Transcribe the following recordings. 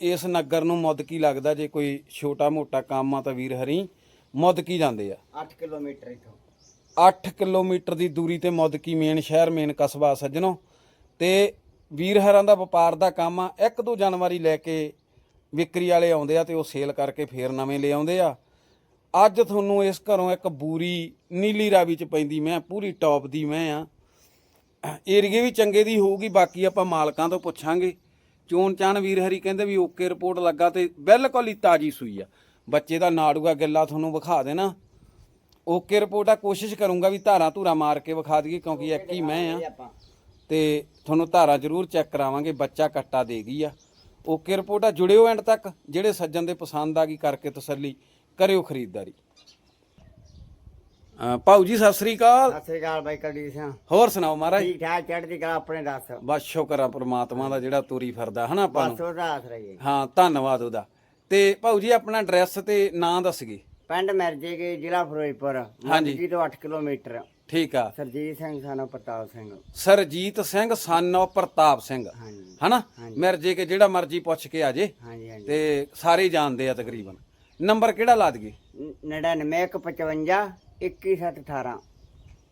ਇਸ ਨਗਰ ਨੂੰ ਮੁੱਦਕੀ ਲੱਗਦਾ ਜੇ ਕੋਈ ਛੋਟਾ ਮੋਟਾ ਕੰਮ ਆ ਤਾਂ ਵੀਰ ਹਰੀ ਮੁੱਦਕੀ ਜਾਂਦੇ ਆ? 8 ਕਿਲੋਮੀਟਰ ਇਥੋਂ। 8 ਕਿਲੋਮੀਟਰ ਦੀ ਦੂਰੀ ਤੇ ਮੁੱਦਕੀ ਮੇਨ ਸ਼ਹਿਰ ਮੇਨ ਕਸਬਾ ਸੱਜਣੋ। ਤੇ ਵੀਰ ਹਰਾਂ ਦਾ ਵਪਾਰ ਦਾ ਕੰਮ ਆ ਇੱਕ ਦੋ ਜਨਵਰੀ ਲੈ ਕੇ ਵਿਕਰੀ ਵਾਲੇ ਆਉਂਦੇ ਆ ਤੇ ਉਹ ਸੇਲ ਕਰਕੇ ਫੇਰ ਨਵੇਂ ਲੈ ਆਉਂਦੇ ਆ। ਅੱਜ ਤੁਹਾਨੂੰ ਇਸ ਘਰੋਂ ਇੱਕ ਬੂਰੀ ਨੀਲੀ ਰਾਵੀ ਚ ਪੈਂਦੀ ਮੈਂ ਪੂਰੀ ਟੌਪ ਦੀ ਮੈਂ ਆ। ਏਰੀਏ ਵੀ ਚੰਗੇ ਦੀ ਹੋਊਗੀ ਬਾਕੀ ਆਪਾਂ ਮਾਲਕਾਂ ਤੋਂ ਪੁੱਛਾਂਗੇ। ਚੋਣ ਚਾਣ ਵੀਰ ਹਰੀ ਕਹਿੰਦੇ ਵੀ ਓਕੇ ਰਿਪੋਰਟ ਲੱਗਾ ਤੇ ਬਿਲਕੁਲ ਹੀ ਤਾਜੀ ਸੂਈ ਆ। ਬੱਚੇ ਦਾ ਨਾੜੂਆ ਗੱਲਾ ਤੁਹਾਨੂੰ ਵਿਖਾ ਦੇਣਾ। ਓਕੇ ਰਿਪੋਰਟ ਆ, ਕੋਸ਼ਿਸ਼ ਕਰੂੰਗਾ ਵੀ ਧਾਰਾਂ ਧੂਰਾ ਮਾਰ ਕੇ ਵਿਖਾ ਦਈਏ ਕਿਉਂਕਿ ਇੱਕ ਹੀ ਮੈਂ ਆ। ਆਪਾਂ ਤੇ ਤੁਹਾਨੂੰ ਧਾਰਾਂ ਜ਼ਰੂਰ ਚੈੱਕ ਕਰਾਵਾਂਗੇ, ਬੱਚਾ ਕੱਟਾ ਦੇ ਗਈ ਆ। ਓਕੇ ਰਿਪੋਰਟ ਆ, ਜੁੜਿਓ ਐਂਡ ਤੱਕ, ਜਿਹੜੇ ਸੱਜਣ ਦੇ ਪਸੰਦ ਆ ਗਈ ਕਰਕੇ ਤਸੱਲੀ ਕਰਿਓ ਖਰੀਦਦਾਰੀ। ਅ, ਭਾਊ ਜੀ ਸਤਿ ਸ੍ਰੀ ਅਕਾਲ। ਸਤਿ ਸ੍ਰੀ ਅਕਾਲ ਬਾਈ ਕਲਦੀਪ ਸਿੰਘ। ਹੋਰ ਸੁਣਾਓ ਮਹਾਰਾਜ? ਠੀਕ ਠਾਕ ਚੜ੍ਹਦੀ ਕਲਾ ਆਪਣੇ ਦੱਸ। ਬਸ ਸ਼ੁਕਰ ਆ ਪ੍ਰਮਾਤਮਾ ਦਾ ਜਿਹੜਾ ਤੁਰੀ ਫਿਰਦਾ ਹਨਾ ਆਪਾਂ ਨੂੰ? ਬਸ ਉਹਦਾ ਆਸਰਾ ਹੀ ਹੈ ਹਾਂ ਧੰਨਵਾਦ ਉਹਦਾ। ਤੇ ਭਾਊ ਜੀ ਆਪਣਾ ਐਡਰੈਸ ਤੇ ਨਾਂ ਦੱਸ ਗਏ ਪਿੰਡ ਮਿਰਜੇ ਕੇ ਜ਼ਿਲ੍ਹਾ ਫਿਰੋਜ਼ਪੁਰ ਹਾਂਜੀ। ਮੱਕੀ ਤੋਂ 8 ਕਿਲੋਮੀਟਰ। ਠੀਕ ਆ। ਸਰਜੀਤ ਸਿੰਘ ਸਾਨੋ ਪ੍ਰਤਾਪ ਸਿੰਘ। ਸਰਜੀਤ ਸਿੰਘ ਸਾਨੋ ਪ੍ਰਤਾਪ ਸਿੰਘ। ਹਾਂਜੀ। ਹਨਾ। ਮਿਰਜੇ ਕੇ ਜਿਹੜਾ ਮਰਜ਼ੀ ਪੁੱਛ ਕੇ ਆ ਜੇ। ਹਾਂਜੀ ਹਾਂਜੀ। ਤੇ ਸਾਰੇ ਜਾਣਦੇ ਆ ਤਕਰੀਬਨ। ਨੰਬਰ ਕਿਹੜਾ ਲਾ ਦਈਏ? 9955 21718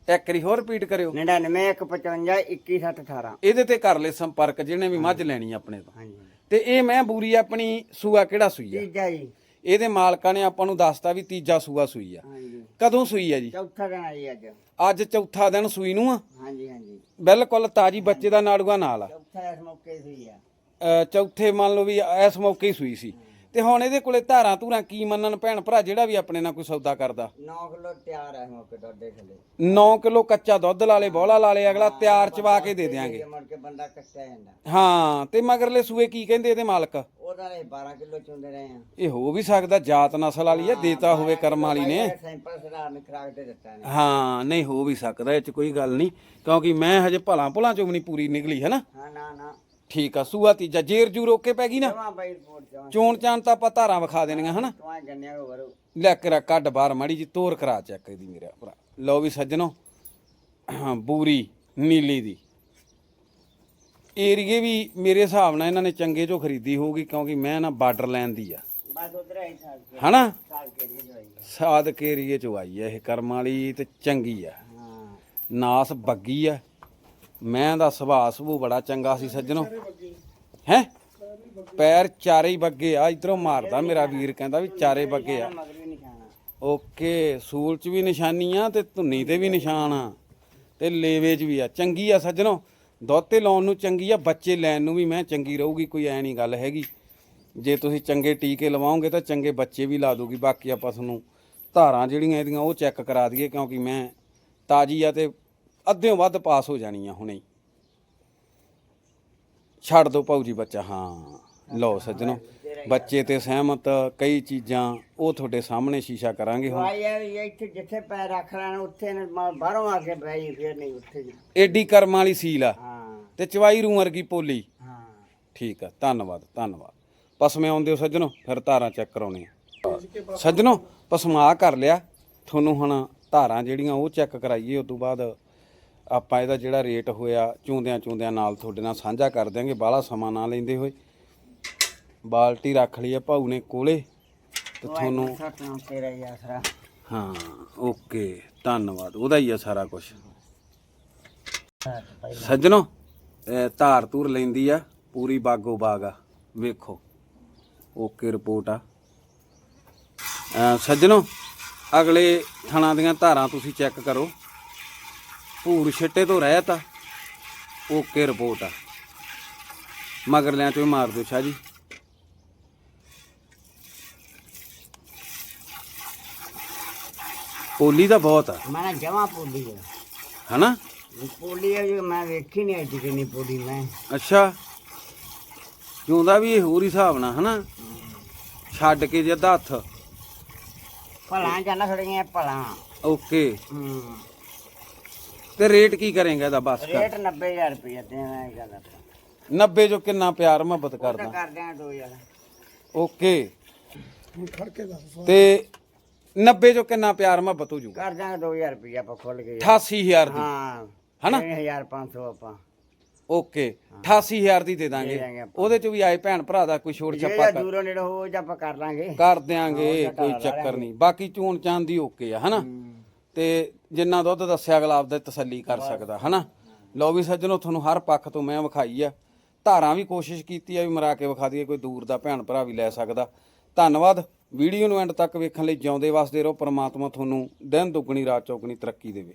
ਇੱਕ ਵਾਰੀ ਹੋਰ ਰਿਪੀਟ ਕਰਿਓ। 9955 21718 ਇਹਦੇ ਤੇ ਕਰ ਲੈ ਸੰਪਰਕ ਜਿਹਨੇ ਵੀ ਮੱਝ ਲੈਣੀ ਆਪਣੇ ਤੋਂ। ਹਾਂਜੀ। ਤੇ ਇਹ ਮੈਂ ਬੂਰੀ ਆਪਣੀ ਸੂਆ ਕਿਹੜਾ ਸੂਈ ਆ? ਤੀਜਾ ਜੀ। ਇਹਦੇ ਮਾਲਕਾਂ ਨੇ ਆਪਾਂ ਨੂੰ ਦੱਸਤਾ ਵੀ ਤੀਜਾ ਸੂਆ ਸੂਈ ਆ। ਹਾਂਜੀ। ਕਦੋਂ ਸੂਈ ਆ ਜੀ? ਚੌਥਾ ਦਿਨ ਆ ਜੀ ਅੱਜ। ਅੱਜ ਚੌਥਾ ਦਿਨ ਸੂਈ ਨੂੰ ਆ? ਹਾਂਜੀ ਹਾਂਜੀ। ਬਿਲਕੁਲ ਤਾਜੀ ਬੱਚੇ ਦਾ ਨਾੜੂਆ ਨਾਲ ਆ। ਚੌਥਾ ਇਸ ਮੌਕੇ ਸੀ ਆ। ਅ, ਚੌਥੇ ਮੰਨ ਲਓ ਵੀ ਇਸ ਮੌਕੇ ਹੀ ਸੂਈ ਸੀ। ਤੇ ਹੁਣ ਇਹਦੇ ਕੋਲੇ ਧਾਰਾਂ ਧੂਰਾਂ ਕੀ ਮੰਨਣ ਭੈਣ ਭਰਾ ਜਿਹੜਾ ਵੀ ਆਪਣੇ ਨਾਲ ਕੋਈ ਸੌਦਾ ਕਰਦਾ? 9 ਕਿਲੋ ਤਿਆਰ ਹੈ ਮੌਕੇ ਡੋਡੇ ਥੱਲੇ। 9 ਕਿਲੋ ਕੱਚਾ ਦੁੱਧ ਲਾਲੇ ਬੋਲਾ ਲਾਲੇ ਅਗਲਾ ਤਿਆਰ ਚਵਾ ਕੇ ਦੇ ਦਿਆਂਗੇ। ਮੁੜ ਕੇ ਬੰਦਾ ਕੱਟਿਆ ਜਾਂਦਾ। ਹਾਂ ਤੇ ਮਗਰਲੇ ਸੂਏ ਕੀ ਕਹਿੰਦੇ ਇਹਦੇ ਮਾਲਕ? ਉਹਦਾ ਨੇ 12 ਕਿਲੋ ਚੁੰਦੇ ਰਹੇ ਆ। ਇਹ ਹੋ ਵੀ ਸਕਦਾ ਜਾਤ ਨਸਲ ਵਾਲੀ ਹੈ ਦੇਤਾ ਹੋਵੇ ਕਰਮ ਵਾਲੀ ਨੇ। ਸੈਂਪਲ ਖਰਾਕ ਦਿੱਤਾ ਨੇ। ਹਾਂ ਨਹੀਂ ਹੋ ਵੀ ਸਕਦਾ ਇਹ ਚ ਕੋਈ ਗੱਲ ਨਹੀਂ ਕਿਉਂਕਿ ਮੈਂ ਹਜੇ ਭਲਾਂ ਭੁਲਾਂ ਚੋਂ ਵੀ ਨਹੀਂ ਪੂਰੀ ਨਿਕਲੀ ਹੈ ਨਾ? ਹਾਂ ਨਾ ਨਾ। ਠੀਕ ਆ ਸੂਆ ਤੀਜਾ ਜੇਰ ਜੂ ਰੋਕੇ ਪੈ ਗਈ ਨਾ? ਜਮਾ ਬਾਈ ਰਿਪੋਰਟ ਜਮਾ ਚੋਣ ਚਾਣ ਤਾਂ ਆਪਾਂ ਧਾਰਾਂ ਵਿਖਾ ਦੇਣੀਆਂ ਹਨਾ? ਤੂੰ ਆ ਗੰਨਿਆ ਕੋ ਵਰੂ ਲੈ ਕੇ ਰਾ ਕੱਢ ਬਾਹਰ ਮਾੜੀ ਜੀ ਤੋਰ ਕਰਾ ਚੱਕ ਦੀ ਮੇਰਾ ਭਰਾ। ਲਓ ਵੀ ਸੱਜਣੋ ਬੂਰੀ ਨੀਲੀ ਦੀ। ਏਰੀਏ ਵੀ ਮੇਰੇ ਹਿਸਾਬ ਨਾਲ ਇਹਨਾਂ ਨੇ ਚੰਗੇ ਚੋਂ ਖਰੀਦੀ ਹੋਊਗੀ ਕਿਉਂਕਿ ਮੈਂ ਨਾ ਬਾਰਡਰ ਲੈਣ ਦੀ ਆ। ਬਸ ਉਧਰ ਆਈ ਸਾਲ ਕੇ। ਹਨਾ? ਸਾਲ ਕੇ ਦੀ ਹੋਈ ਸਾਦਕ ਏਰੀਏ ਚੋਂ ਆਈ ਆ ਇਹ ਕਰਮ ਵਾਲੀ ਤੇ ਚੰਗੀ ਆ। ਹਾਂ। ਨਾਸ ਬੱਗੀ ਆ। ਮੈਂ ਦਾ ਸੁਭਾਅ ਸੁਭੂ ਬੜਾ ਚੰਗਾ ਸੀ ਸੱਜਣੋ। ਹੈ? ਪੈਰ ਚਾਰੇ ਹੀ ਬੱਗੇ ਆ, ਇਧਰੋਂ ਮਾਰਦਾ ਮੇਰਾ ਵੀਰ ਕਹਿੰਦਾ ਵੀ ਚਾਰੇ ਬੱਗੇ ਆ। ਓਕੇ, ਸੂਲ 'ਚ ਵੀ ਨਿਸ਼ਾਨੀ ਆ ਤੇ ਧੁੰਨੀ ਤੇ ਵੀ ਨਿਸ਼ਾਨ ਆ ਤੇ ਲੇਵੇ 'ਚ ਵੀ ਆ। ਚੰਗੀ ਆ ਸੱਜਣੋ ਦੁੱਧ ਤੇ ਲਾਉਣ ਨੂੰ ਚੰਗੀ ਆ, ਬੱਚੇ ਲੈਣ ਨੂੰ ਵੀ ਮੈਂ ਚੰਗੀ ਰਹੂਗੀ, ਕੋਈ ਐ ਨਹੀਂ ਗੱਲ ਹੈਗੀ। ਜੇ ਤੁਸੀਂ ਚੰਗੇ ਟੀਕੇ ਲਵਾਓਗੇ ਤਾਂ ਚੰਗੇ ਬੱਚੇ ਵੀ ਲਾ ਦੂਗੀ, ਬਾਕੀ ਆਪਾਂ ਤੁਹਾਨੂੰ ਧਾਰਾਂ ਜਿਹੜੀਆਂ ਇਹਦੀਆਂ ਉਹ ਚੈੱਕ ਕਰਾ ਦਈਏ ਕਿਉਂਕਿ ਮੈਂ ਤਾਜੀ ਆ ਤੇ ਅੱਧਿਓਂ ਵੱਧ ਪਾਸ ਹੋ ਜਾਣੀ ਆ ਹੁਣੇ। ਛੱਡ ਦੋ ਭਾਊ ਜੀ ਬੱਚਾ ਹਾਂ। ਲਓ ਸੱਜਣੋ ਬੱਚੇ ਤੇ ਸਹਿਮਤ ਕਈ ਚੀਜ਼ਾਂ ਉਹ ਤੁਹਾਡੇ ਸਾਹਮਣੇ ਸ਼ੀਸ਼ਾ ਕਰਾਂਗੇ ਹੁਣ। ਆ ਵੀ ਇੱਥੇ ਜਿੱਥੇ ਪੈਰ ਰੱਖ ਲੈਣ ਉੱਥੇ ਨੇ ਮ- ਬਾਹਰੋਂ ਆ ਕੇ ਬਈ ਫਿਰ ਨਹੀਂ ਉੱਥੇ ਜੀ। ਏਡੀ ਕਰਮ ਵਾਲੀ ਸੀਲ ਆ। ਹਾਂ। ਤੇ ਚਵਾਈ ਰੂ ਵਰਗੀ ਪੋਲੀ। ਹਾਂ। ਠੀਕ ਆ ਧੰਨਵਾਦ ਧੰਨਵਾਦ। ਪਸਮੇ ਆਉਂਦੇ ਹੋ ਸੱਜਣੋ ਫਿਰ ਧਾਰਾਂ ਚੈੱਕ ਕਰਾਉਣੇ ਆ। ਸੱਜਣੋ ਪਸਮਾ ਕਰ ਲਿਆ। ਤੁਹਾਨੂੰ ਹੁਣ ਧਾਰਾਂ ਜਿਹੜੀਆਂ ਉਹ ਚੈੱਕ ਕਰਾਈਏ ਉਸ ਤੋਂ ਬਾਅਦ ਆਪਾਂ ਇਹਦਾ ਜਿਹੜਾ ਰੇਟ ਹੋਇਆ ਚੂੰਦਿਆਂ ਚੂੰਦਿਆਂ ਨਾਲ ਤੁਹਾਡੇ ਨਾਲ ਸਾਂਝਾ ਕਰ ਦਿਆਂਗੇ ਬਾਹਲਾ ਸਮਾਂ ਨਾ ਲੈਂਦੇ ਹੋਏ। ਬਾਲਟੀ ਰੱਖ ਲਈ ਆ ਭਾਊ ਨੇ ਕੋਲੇ ਤੇ ਤੁਹਾਨੂੰ ਸਤਨਾਮ ਤੇਰਾ ਹੀ ਆਸਰਾ ਹਾਂ ਓਕੇ ਧੰਨਵਾਦ ਉਹਦਾ ਹੀ ਆ ਸਾਰਾ ਕੁਝ ਸੱਜਣੋ ਧਾਰ ਧੂਰ ਲੈਂਦੀ ਆ ਪੂਰੀ ਬਾਗੋ ਬਾਗ ਆ ਵੇਖੋ। ਓਕੇ ਰਿਪੋਰਟ ਆ। ਸੱਜਣੋ ਅਗਲੇ ਥਣਾ ਦੀਆਂ ਧਾਰਾਂ ਤੁਸੀਂ ਚੈੱਕ ਕਰੋ। ਭੂਰ ਛਿੱਟੇ ਤੋਂ ਰਹਿਤ ਆ ਓਕੇ ਰਿਪੋਰਟ ਆ। ਮਗਰਲਿਆਂ ਚੋਂ ਹੀ ਮਾਰ ਦਿਓ ਸ਼ਾਹ ਜੀ। ਪੋਲੀ ਦਾ ਬਹੁਤ ਆ। ਮੈਂ ਜਮਾ ਪੋਲੀ ਹੈ ਹਨਾ? ਪੋਲੀ ਹੈ ਜੋ ਮੈਂ ਵੇਖੀ ਨਹੀਂ ਅੱਜ ਕਿੰਨੀ ਪੋਲੀ ਮੈਂ। ਅੱਛਾ। ਜਿਉਂਦਾ ਵੀ ਇਹ ਹੋਰ ਹੀ ਹਿਸਾਬ ਨਾਲ ਹਨਾ? ਛੱਡ ਕੇ ਜੇ ਅੱਧਾ ਹੱਥ। ਭਲਾ ਜਾਣਾ ਥੋੜੀਆਂ ਭਲਾ। ਓਕੇ। ਹੂੰ। ਤੇ ਰੇਟ ਕੀ ਕਰੇਗਾ ਇਹਦਾ ਬਸ ਕਰ। ਰੇਟ 90000 ਰੁਪਏ ਦੇਣਾ ਇਹ ਗੱਲ ਆਪਾਂ 90 ਜੋ ਕਿੰਨਾ ਪਿਆਰ ਮੁਹੱਬਤ ਕਰਦਾ। ਕਰ ਦਿਆਂ 2000 ਓਕੇ। ਤੇ 90 ਜੋ ਕਿੰਨਾ ਪਿਆਰ ਮੁਹੱਬਤ ਹੋ ਜੂਗਾ ਕਰ ਦਾਂਗੇ 2000 ਰੁਪਏ ਆਪਾਂ ਖੁੱਲ ਕੇ। 88000 ਦੀ। ਹਾਂ ਹਨਾ? 3500 ਆਪਾਂ। ਓਕੇ। 88000 ਦੀ ਦੇ ਦਾਂਗੇ ਦੇ ਦਾਂਗੇ। ਆਪਾਂ। ਉਹਦੇ ਚ ਵੀ ਆਏ ਭੈਣ ਭਰਾ ਦਾ ਕੋਈ ਛੋੜ ਜੇ ਛੱਪਾ ਕਰ- ਦੂਰੋਂ ਨੇੜੇ ਹੋ ਜਾਂ ਆਪਾਂ ਕਰ ਲਾਂਗੇ ਕਰ ਦਿਆਂਗੇ ਕੋਈ ਚੱਕਰ ਨਹੀਂ। ਬਾਕੀ ਚੂਣ ਚਾਂਦ ਦੀ ਓਕੇ ਆ ਹਨਾ? ਤੇ ਜਿੰਨਾ ਦੁੱਧ ਦੱਸਿਆ ਅਗਲਾ ਆਪਦਾ ਤਸੱਲੀ ਕਰ ਸਕਦਾ ਹਨਾ? ਲਓ ਵੀ ਸੱਜਣੋ ਤੁਹਾਨੂੰ ਹਰ ਪੱਖ ਤੋਂ ਮੈਂ ਵਿਖਾਈ ਆ। ਧਾਰਾਂ ਵੀ ਕੋਸ਼ਿਸ਼ ਕੀਤੀ ਆ ਵੀ ਮਰਾ ਕੇ ਵਿਖਾ ਦਈਏ ਕੋਈ ਦੂਰ ਦਾ ਭੈਣ ਭਰਾ ਵੀ ਲੈ ਸਕਦਾ। ਧੰਨਵਾਦ। ਵੀਡੀਓ ਨੂੰ ਐਂਡ ਤੱਕ ਵੇਖਣ ਲਈ ਜਿਉਂਦੇ ਵਸਦੇ ਰਹੋ। ਪ੍ਰਮਾਤਮਾ ਤੁਹਾਨੂੰ ਦਿਨ ਦੁੱਗਣੀ ਰਾਤ ਚੌਗਣੀ ਤਰੱਕੀ ਦੇਵੇ।